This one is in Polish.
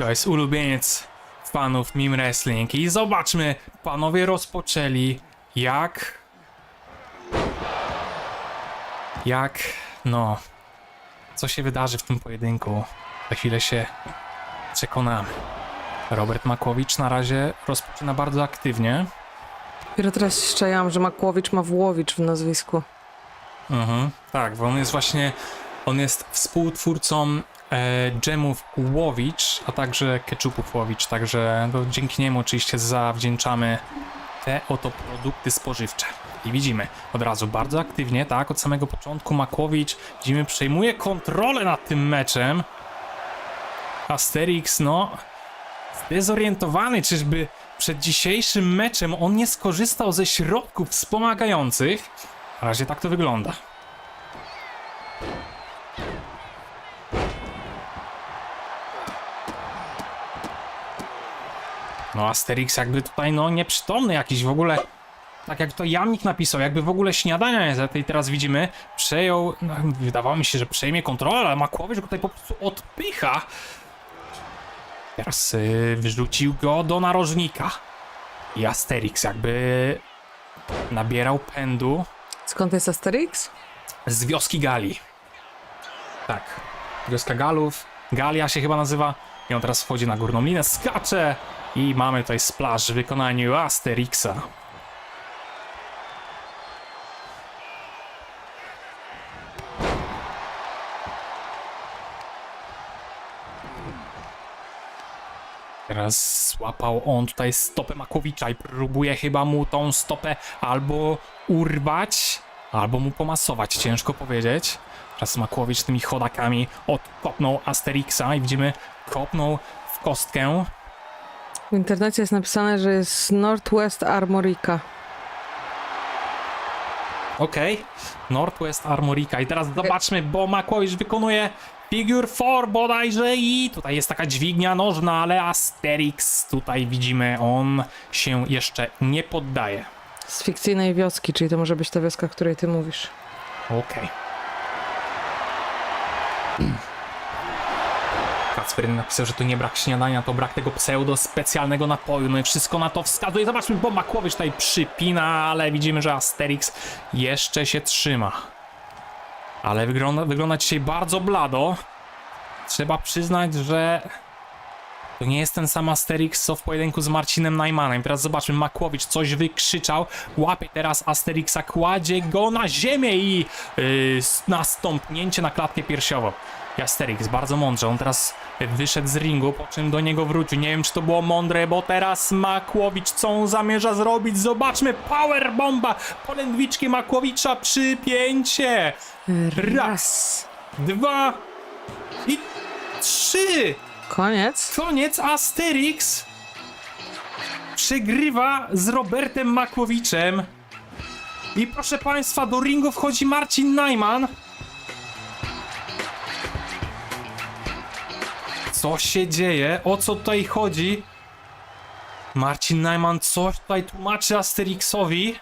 To jest ulubieniec fanów Meme Wrestling. I zobaczmy, panowie rozpoczęli jak... Jak... no... Co się wydarzy w tym pojedynku? Za chwilę się przekonamy. Robert Makłowicz na razie rozpoczyna bardzo aktywnie. Dopiero teraz szczajam, że Makłowicz ma Włowicz w nazwisku. Mhm, tak, bo on jest właśnie, on jest współtwórcą dżemów Łowicz, a także ketchupów Łowicz, także no, dzięki niemu oczywiście zawdzięczamy te oto produkty spożywcze. I widzimy od razu bardzo aktywnie, tak, od samego początku Makłowicz, widzimy, przejmuje kontrolę nad tym meczem. Asterix, no, zdezorientowany, czyżby przed dzisiejszym meczem on nie skorzystał ze środków wspomagających. Na razie tak to wygląda. No Asterix jakby tutaj no nieprzytomny jakiś w ogóle. Tak jak to Jamnik napisał, jakby w ogóle śniadania nie zjadł i teraz widzimy, przejął, no, wydawało mi się, że przejmie kontrolę, ale Makłowicz go tutaj po prostu odpycha. Teraz y, wyrzucił go do narożnika. I Asterix jakby nabierał pędu Skąd jest Asterix? z wioski Gali. Tak, wioska Galów, Galia się chyba nazywa. I on teraz wchodzi na górną linę, skacze i mamy tutaj splash w wykonaniu Asterixa. Teraz złapał on tutaj stopę Makowicza i próbuje chyba mu tą stopę albo urwać, albo mu pomasować, ciężko powiedzieć. Teraz Makłowicz tymi chodakami odkopnął Asterixa i widzimy, kopnął w kostkę. W internecie jest napisane, że jest Northwest Armorica. Okej, Northwest Armorica i teraz zobaczmy, bo Makłowicz wykonuje Figure 4 bodajże i tutaj jest taka dźwignia nożna, ale Asterix tutaj widzimy, on się jeszcze nie poddaje. Z fikcyjnej wioski, czyli to może być ta wioska, o której ty mówisz. Okej. Kacper napisał, że to nie brak śniadania, to brak tego pseudo specjalnego napoju. No i wszystko na to wskazuje. Zobaczmy, bo Makłowicz tutaj przypina, ale widzimy, że Asterix jeszcze się trzyma. Ale wygląda, wygląda dzisiaj bardzo blado. Trzeba przyznać, że to nie jest ten sam Asterix, co w pojedynku z Marcinem Najmanem. Teraz zobaczmy, Makłowicz coś wykrzyczał, łapie teraz Asterixa, kładzie go na ziemię i yy, nastąpnięcie na klatkę piersiową. I Asterix bardzo mądrze, on teraz wyszedł z ringu, po czym do niego wrócił. Nie wiem, czy to było mądre, bo teraz Makłowicz co on zamierza zrobić? Zobaczmy, power bomba! Polędwiczki Makłowicza, przypięcie! Raz, dwa i trzy! Koniec? Koniec Asterix przegrywa z Robertem Makłowiczem. I proszę państwa, do ringu wchodzi Marcin Najman. Co się dzieje? O co tutaj chodzi? Marcin Najman coś tutaj tłumaczy Asterixowi.